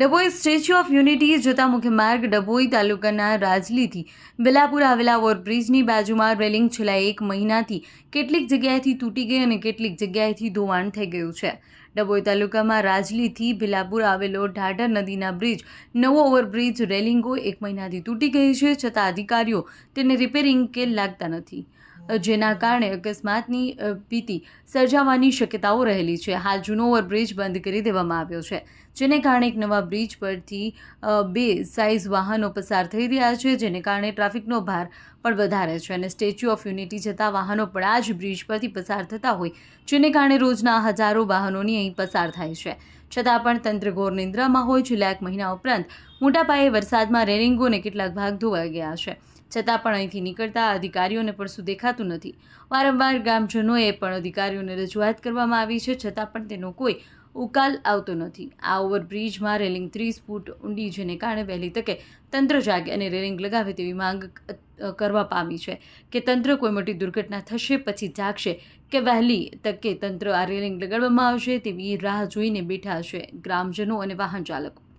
Dabhoi statue of unity જતા મુખ્ય માર્ગ ડભોઈ તાલુકાના રાજલીથી બેલાપુર આવેલા ઓવરબ્રિજની બાજુમાં રેલિંગ છેલ્લા એક મહિનાથી કેટલીક જગ્યાએથી તૂટી ગઈ અને કેટલીક જગ્યાએથી ધોવાણ થઈ ગયું છે. ડભોઈ તાલુકામાં રાજલીથી ભીલાપુર આવેલો ઢાઢર નદીના બ્રિજ નવો ઓવરબ્રિજ રેલિંગો એક મહિનાથી તૂટી ગઈ છે છતાં અધિકારીઓ તેને રિપેરિંગ કે લાગતા નથી. જેના કારણે અકસ્માતની ભીતિ સર્જાવાની શક્યતાઓ રહેલી છે. હાલ જૂનો ઓવરબ્રિજ બંધ કરી દેવામાં આવ્યો છે. જેને કારણે એક નવા બ્રિજ પરથી બે સાઇઝ વાહનો પસાર થઈ રહ્યા છે, જેને કારણે ટ્રાફિકનો ભાર પણ વધારે છે અને સ્ટેચ્યુ ઓફ યુનિટી જતા વાહનો પણ આ જ બ્રિજ પરથી પસાર થતા હોય, જેને કારણે રોજના હજારો વાહનોની અહીં પસાર થાય છે. છતાં પણ તંત્ર ઘોર નિંદ્રામાં હોય છેલ્લા એક મહિના ઉપરાંત મોટા પાયે વરસાદમાં રેલિંગો અને કેટલાક ભાગ ધોવાઈ ગયા છે. છતાં પણ અહીંથી નીકળતા અધિકારીઓને પણ શું દેખાતું નથી. વારંવાર ગામજનોએ પણ અધિકારીઓને રજૂઆત કરવામાં આવી છે, છતાં પણ તેનો કોઈ ઉકાલ આવતો નથી. આ ઓવરબ્રિજમાં રેલિંગ ત્રીસ ફૂટ ઊંડી જેને કારણે વહેલી તકે તંત્ર જાગે અને રેલિંગ લગાવે તેવી માંગ કરવા પામી છે. કે તંત્ર કોઈ મોટી દુર્ઘટના થશે પછી જાગશે કે વહેલી તકે તંત્ર આ રેલિંગ લગાડવામાં આવશે તેવી રાહ જોઈને બેઠા છે ગ્રામજનો અને વાહન ચાલકો